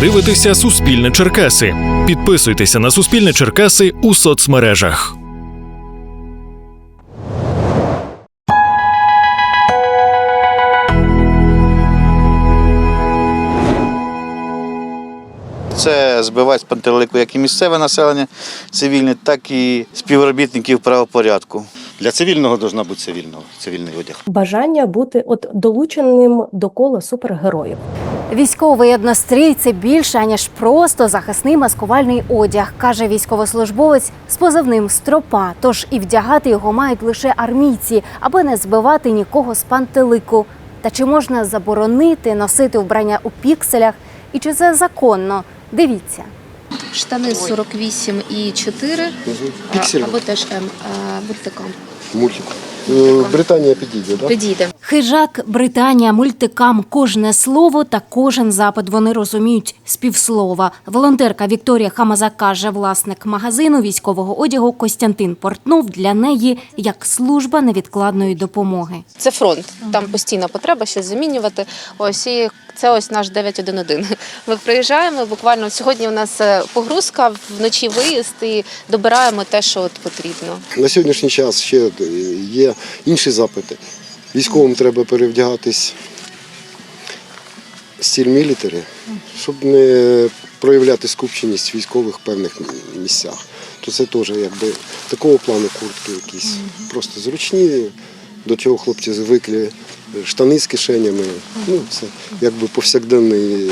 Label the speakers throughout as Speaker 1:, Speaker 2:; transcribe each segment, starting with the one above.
Speaker 1: дивитеся Суспільне Черкаси. Підписуйтеся на Суспільне Черкаси у соцмережах.
Speaker 2: Це збиває з пантелику як і місцеве населення цивільне, так і співробітників правопорядку.
Speaker 3: Для цивільного должна бути цивільного, цивільний одяг.
Speaker 4: бажання бути от долученим до кола супергероїв.
Speaker 5: Військовий однострій це більше аніж просто захисний маскувальний одяг, каже військовослужбовець з позивним стропа. Тож і вдягати його мають лише армійці, аби не збивати нікого з пантелику. Та чи можна заборонити носити вбрання у пікселях? І чи це законно? Дивіться.
Speaker 6: Штани 48 і 4,
Speaker 7: Піксель.
Speaker 6: або теж М, а, мультикам.
Speaker 7: Мультик. Е, Британія підійде, так?
Speaker 6: Підійде.
Speaker 5: Хижак, Британія, мультикам, кожне слово та кожен запит вони розуміють з півслова. Волонтерка Вікторія Хамаза каже, власник магазину військового одягу Костянтин Портнов для неї як служба невідкладної допомоги.
Speaker 6: Це фронт. Там постійна потреба щось замінювати. Ось і це ось наш 911. Ми приїжджаємо. Буквально сьогодні у нас е, погрузка, вночі виїзд і добираємо те, що от потрібно.
Speaker 7: На сьогоднішній час ще е, є інші запити. Військовим треба перевдягатись в стіль мілітарі, щоб не проявляти скупченість військових в певних місцях. То це теж якби такого плану куртки якісь. Просто зручні. До цього хлопці звикли штани з кишенями. Ну, це якби повсякденний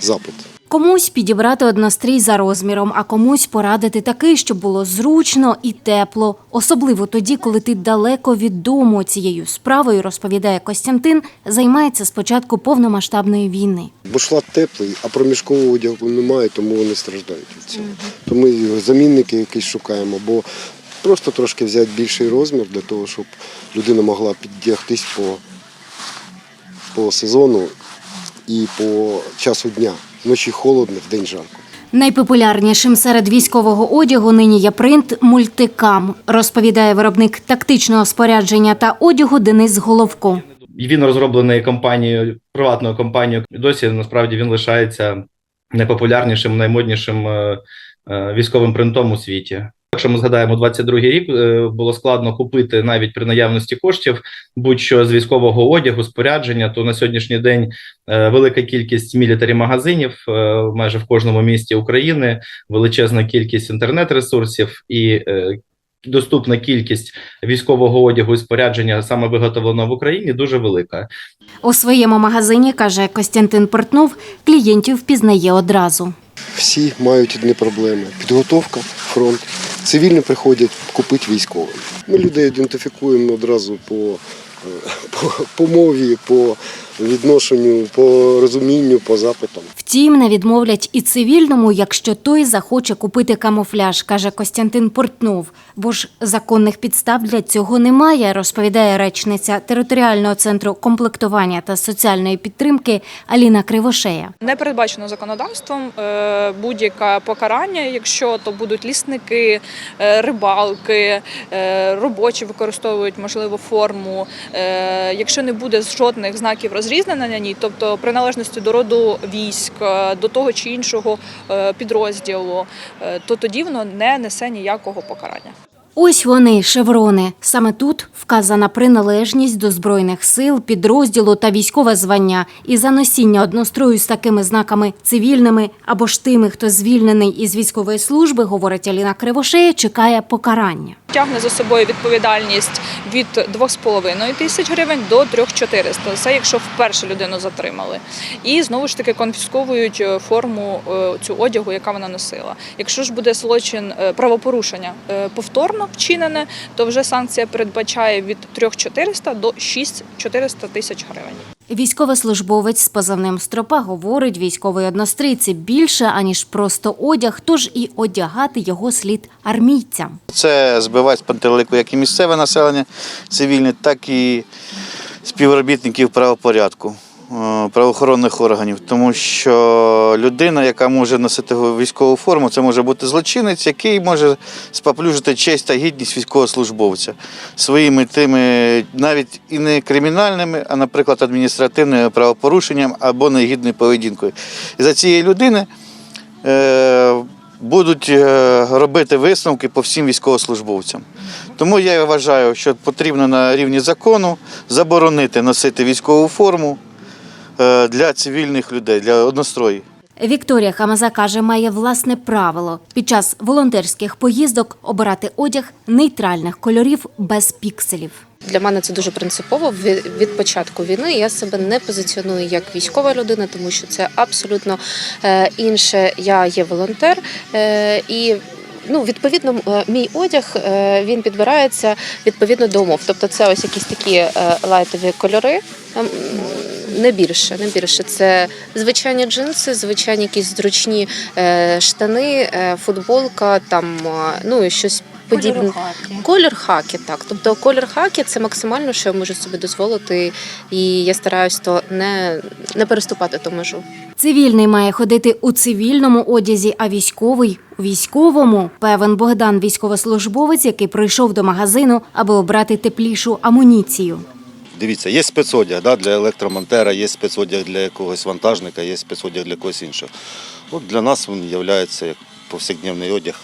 Speaker 7: запит.
Speaker 5: Комусь підібрати однострій за розміром, а комусь порадити такий, щоб було зручно і тепло. Особливо тоді, коли ти далеко від дому цією справою, розповідає Костянтин, займається з початку повномасштабної війни.
Speaker 7: Бо шлат теплий, а проміжкового одягу немає, тому вони страждають від цього. То ми замінники якісь шукаємо, бо просто трошки взяти більший розмір для того, щоб людина могла піддягтись по, по сезону і по часу дня. Вночі холодно, вдень жарко.
Speaker 5: Найпопулярнішим серед військового одягу нині є принт мультикам, розповідає виробник тактичного спорядження та одягу Денис Головко.
Speaker 8: Він розроблений компанією, приватною компанією. Досі насправді він лишається найпопулярнішим, наймоднішим е, е, військовим принтом у світі. Якщо ми згадаємо 22-й рік, е, було складно купити навіть при наявності коштів будь-що з військового одягу, спорядження. То на сьогоднішній день е, велика кількість мілітарі магазинів е, майже в кожному місті України, величезна кількість інтернет-ресурсів і доступна кількість військового одягу і спорядження саме виготовленого в Україні дуже велика.
Speaker 5: У своєму магазині, каже Костянтин Портнов, клієнтів впізнає одразу.
Speaker 7: Всі мають одні проблеми: підготовка, фронт. Цивільні приходять купити військовим. Ми людей ідентифікуємо одразу по, е, по, по мові, по відношенню, по розумінню, по запитам.
Speaker 5: Втім, не відмовлять і цивільному, якщо той захоче купити камуфляж, каже Костянтин Портнов. Бо ж законних підстав для цього немає, розповідає речниця територіального центру комплектування та соціальної підтримки Аліна Кривошея.
Speaker 9: Не передбачено законодавством е, будь-яке покарання, якщо то будуть лісники, е, рибалки, е, робочі використовують можливо форму. Якщо не буде жодних знаків розрізнення на ній, тобто приналежності до роду військ, е, до того чи іншого е, підрозділу, е, то тоді воно не несе ніякого покарання.
Speaker 5: Ось вони, шеврони. Саме тут вказана приналежність до збройних сил, підрозділу та військове звання. І за носіння однострою з такими знаками цивільними або ж тими, хто звільнений із військової служби, говорить Аліна Кривошея, чекає покарання.
Speaker 9: Тягне за собою відповідальність від 2,5 тисяч гривень до 3,400. Це якщо вперше людину затримали. І знову ж таки конфісковують е, форму е, цю одягу, яка вона носила. Якщо ж буде злочин е, правопорушення повторно вчинене, то вже санкція передбачає від 3,400 до 6,400 тисяч гривень.
Speaker 5: Військовослужбовець з позивним стропа говорить, військовий одностриці більше аніж просто одяг, тож і одягати його слід армійцям.
Speaker 2: Це збиває з пантелику як і місцеве населення цивільне, так і співробітників правопорядку. Е, правоохоронних органів, тому що людина, яка може носити військову форму, це може бути злочинець, який може споплюжити честь та гідність військовослужбовця своїми тими, навіть і не кримінальними, а, наприклад, адміністративними правопорушенням або негідною поведінкою. І за цієї людини е, будуть е, робити висновки по всім військовослужбовцям. Тому я вважаю, що потрібно на рівні закону заборонити носити військову форму для цивільних людей, для одностроїв.
Speaker 5: Вікторія Хамаза каже, має власне правило під час волонтерських поїздок обирати одяг нейтральних кольорів без пікселів.
Speaker 6: Для мене це дуже принципово. Від, від початку війни я себе не позиціоную як військова людина, тому що це абсолютно е, інше. Я є волонтер е, і. Ну, відповідно, е, мій одяг е, він підбирається відповідно до умов. Тобто, це ось якісь такі е, лайтові кольори. Не більше, не більше. Це звичайні джинси, звичайні якісь зручні е, штани, е, футболка, там е, ну і щось подібне. Колір хакі, так. Тобто колір хакі це максимально, що я можу собі дозволити, і я стараюсь то не, не переступати ту межу.
Speaker 5: Цивільний має ходити у цивільному одязі, а військовий у військовому. Певен Богдан, військовослужбовець, який прийшов до магазину, аби обрати теплішу амуніцію.
Speaker 3: Дивіться, є спецодяг да, для електромонтера, є спецодяг для якогось вантажника, є спецодяг для когось іншого. От для нас він є як повсякденний одяг.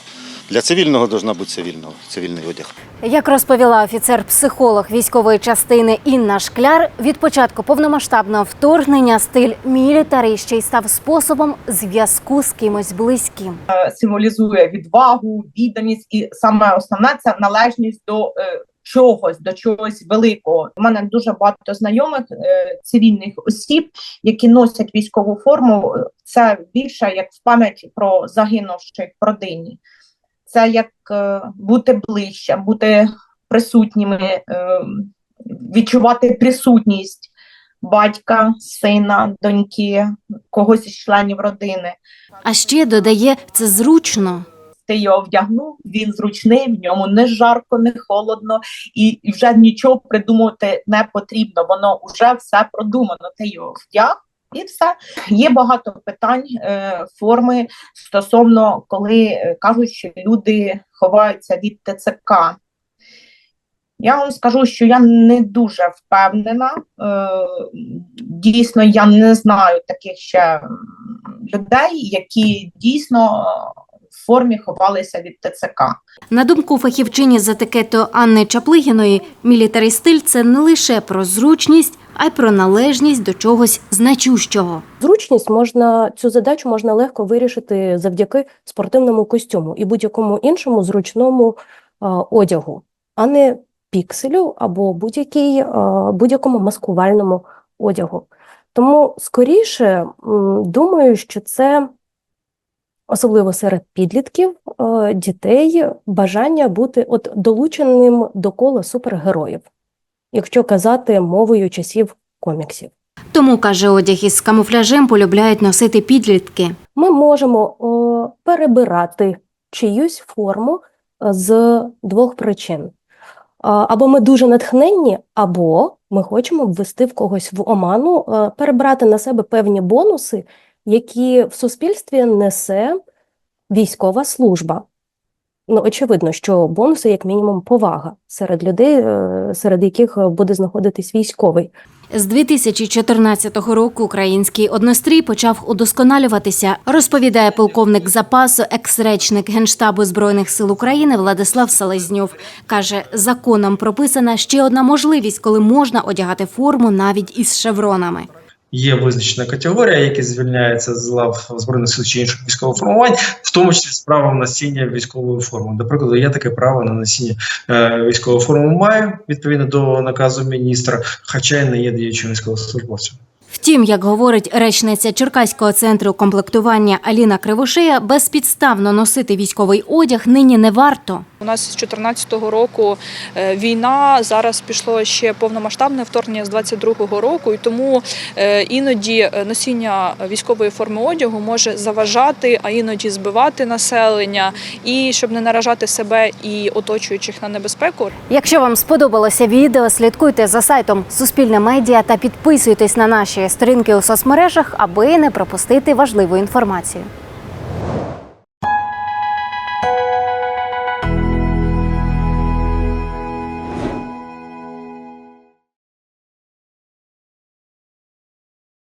Speaker 3: Для цивільного должна бути цивільного, цивільний одяг.
Speaker 5: Як розповіла офіцер-психолог військової частини Інна Шкляр, від початку повномасштабного вторгнення стиль мілітарі ще й став способом зв'язку з кимось близьким.
Speaker 10: символізує відвагу, відданість, і саме основне це належність до е, чогось, до чогось великого. У мене дуже багато знайомих е, цивільних осіб, які носять військову форму. Це більше як в пам'ять про загинувших родині. Це як е, бути ближче, бути присутніми, е, відчувати присутність батька, сина, доньки, когось із членів родини.
Speaker 5: А ще додає це зручно.
Speaker 10: Ти його вдягнув, він зручний, в ньому не жарко, не холодно, і, вже нічого придумувати не потрібно. Воно вже все продумано. Ти його вдяг. І все є багато питань е, форми стосовно коли е, кажуть, що люди ховаються від ТЦК. Я вам скажу, що я не дуже впевнена. Е, дійсно, я не знаю таких ще людей, які дійсно формі ховалися від ТЦК.
Speaker 5: На думку фахівчині з етикету Анни Чаплигіної, мілітарі стиль це не лише про зручність, а й про належність до чогось значущого.
Speaker 4: Зручність можна цю задачу можна легко вирішити завдяки спортивному костюму і будь-якому іншому зручному а, одягу, а не пікселю або будь-якій будь-якому маскувальному одягу. Тому скоріше думаю, що це особливо серед підлітків, е, дітей, бажання бути от долученим до кола супергероїв, якщо казати мовою часів коміксів.
Speaker 5: Тому каже, одяг із камуфляжем полюбляють носити підлітки.
Speaker 4: Ми можемо о, перебирати чиюсь форму е, з двох причин. Або ми дуже натхненні, або ми хочемо ввести в когось в оману, е, перебрати на себе певні бонуси, які в суспільстві несе військова служба. Ну, очевидно, що бонуси, як мінімум, повага серед людей, е, серед яких буде знаходитись військовий.
Speaker 5: З 2014 року український однострій почав удосконалюватися, розповідає полковник запасу, екс-речник Генштабу Збройних сил України Владислав Селезньов. Каже, законом прописана ще одна можливість, коли можна одягати форму навіть із шевронами.
Speaker 11: Є визначена категорія, які звільняються з лав збройних сил чи інших військових формувань, в тому числі з правом носіння військової форми. До прикладу, я таке право на носіння е, військової форми маю відповідно до наказу міністра, хоча й не є діючим військовослужбовцем.
Speaker 5: Втім, як говорить речниця Черкаського центру комплектування Аліна Кривошея, безпідставно носити військовий одяг нині не варто.
Speaker 9: У нас з 2014 року е, війна, зараз пішло ще повномасштабне вторгнення з 22-го року, і тому е, іноді е, носіння військової форми одягу може заважати, а іноді збивати населення, і щоб не наражати себе і оточуючих на небезпеку.
Speaker 5: Якщо вам сподобалося відео, слідкуйте за сайтом Суспільне медіа та підписуйтесь на наші сторінки у соцмережах, аби не пропустити важливу інформацію.